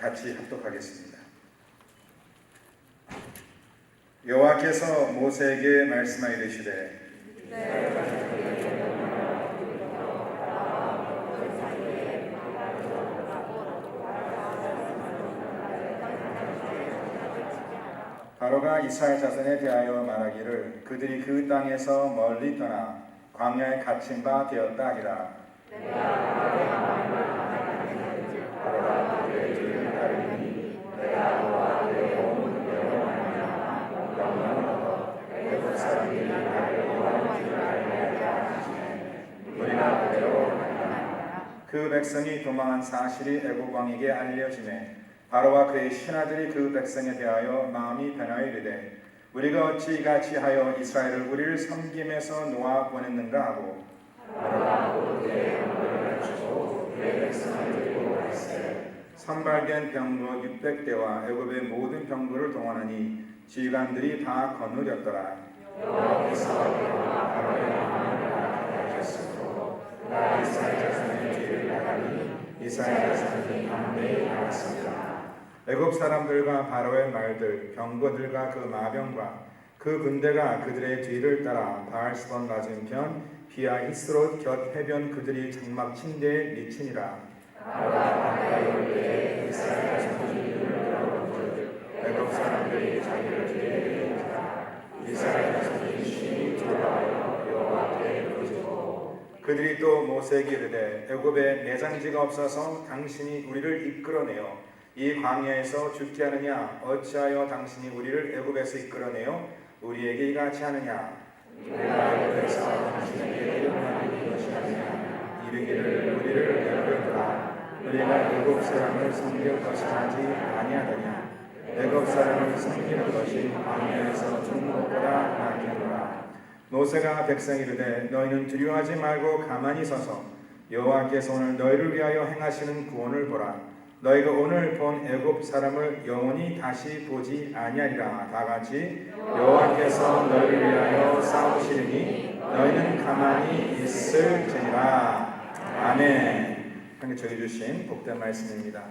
같이 합독하겠습니다. 여호와께서 모세에게 말씀하여 이르시되 바로가 이스라엘 자손에 대하여 말하기를 그들이 그 땅에서 멀리 떠나 광야에 갇힌 바 되었다 하리라. 바로가 그들의 뒤를 따르니 내가 너와 그의 온 여호와니라 영원하고 애굽 사람들이 나를 여호와인 줄 알게 하시네 우리가 그대로 만나라. 그 백성이 도망한 사실이 애굽 왕에게 알려지매 바로와 그의 신하들이 그 백성에 대하여 마음이 변하여 이르되 우리가 어찌 이같이 하여 이스라엘을 우리를 섬김에서 놓아 보냈는가 하고 선발된 병거 600대와 애굽의 모든 병거를 동원하니 지휘관들이 다 거느렸더라. 나 이스라엘 자손의 뒤를 나가니 이스라엘 자손이 담대히 나갔습니다. 애굽 사람들과 바로의 말들, 병거들과 그 마병과 그 군대가 그들의 뒤를 따라 바알스본 맞은편 비아 히스롯 곁 해변 그들이 장막 침대에 미치니라. 애굽 사람들이 자기를 뒤에 이르니라. 이스라엘 자손이 심히 돌아와요 여호와께 부르짖고 그들이 또 모세에게 이르되 애굽에 내장지가 없어서 당신이 우리를 이끌어내어 이 광야에서 죽게 하느냐? 어찌하여 당신이 우리를 애굽에서 이끌어내어 우리에게 이같이 하느냐? 우리가 애굽에서 이르기를 우리를 내버려두라 우리가 애굽 사람을 섬길 것이 하지 아니하더냐? 애굽 사람을 섬기는 것이 광야에서 죽는 것보다 낫겠노라 모세가 백성이 이르되 너희는 두려워하지 말고 가만히 서서 여호와께서 오늘 너희를 위하여 행하시는 구원을 보라. 너희가 오늘 본 애굽 사람을 영원히 다시 보지 아니하리라. 다 같이 여호와께서 너희를 위하여 싸우시리니 너희는 가만히 있을지니라. 아멘. 하나님 저기 주신 복된 말씀입니다